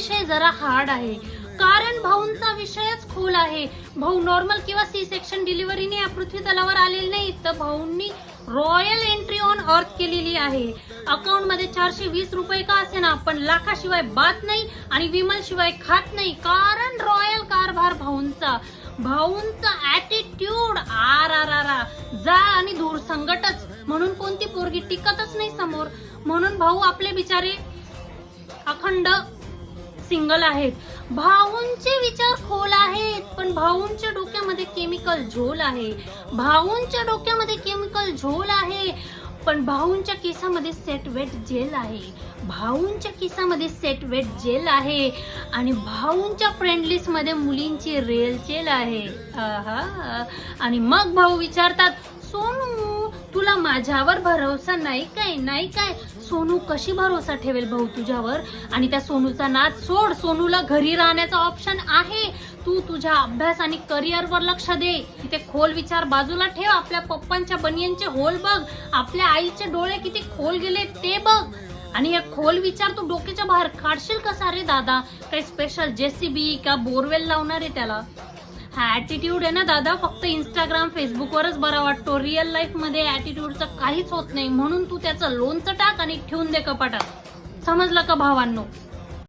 विषय जरा हार्ड आहे. कारण भाऊंचा विषयच खोल आहे. भाऊ नॉर्मल किंवा सी सेक्शन डिलिव्हरीने या पृथ्वी तलावर आलेले नाही तर भाऊंनी रॉयल एंट्री ऑन अर्थ केलेली आहे. अकाउंटमध्ये चारशे वीस रुपये का असे ना पण लाखाशिवाय बात नाही आणि विमल शिवाय खात नाही. कारण रॉयल कारभार भाऊंचा. भाऊंचा ऍटिट्यूड आर आर आर आर. जा आणि दूर संगटच म्हणून कोणती पोरगी टिकतच नाही समोर. म्हणून भाऊ आपले बिचारे अखंड सिंगल आहेत. भाऊंचे विचार खोल आहेत पण भाऊंच्या डोक्यामध्ये केमिकल झोल आहे. भाऊंच्या डोक्यामध्ये केमिकल झोल आहे पण भाऊंच्या केसामध्ये सेट वेट जेल आहे. भाऊंच्या केसामध्ये सेट वेट जेल आहे आणि भाऊंच्या फ्रेंड मुलींची रेल जेल आहे. आणि मग भाऊ विचारतात सोनू माझ्यावर भरोसा नाही काय? नाही काय? सोनू कशी भरोसा ठेवेल भाऊ तुझ्यावर? आणि त्या सोनूचा नाद सोड. सोनूला घरी राहण्याचा ऑप्शन आहे. तू तुझ्या अभ्यास आणि करिअरवर लक्ष दे. ते खोल विचार बाजूला ठेव. आपल्या पप्पांच्या बनियांचे होल बघ. आपल्या आईचे डोळे किती खोल गेले ते बघ. आणि हे खोल विचार तू डोक्याच्या बाहेर काढशील कसा रे दादा? काही स्पेशल जेसीबी का बोरवेल लावणार आहे त्याला. हा ऍटिट्यूड आहे ना दादा. फक्त इंस्टाग्राम फेसबुकवरच बरा वाटतो. रिअल लाईफमध्ये ऍटिट्यूडचं काहीच होत नाही. म्हणून तू त्याचं लोणचं टाक आणि ठेवून दे कपाटात. समजलं का भावांनो?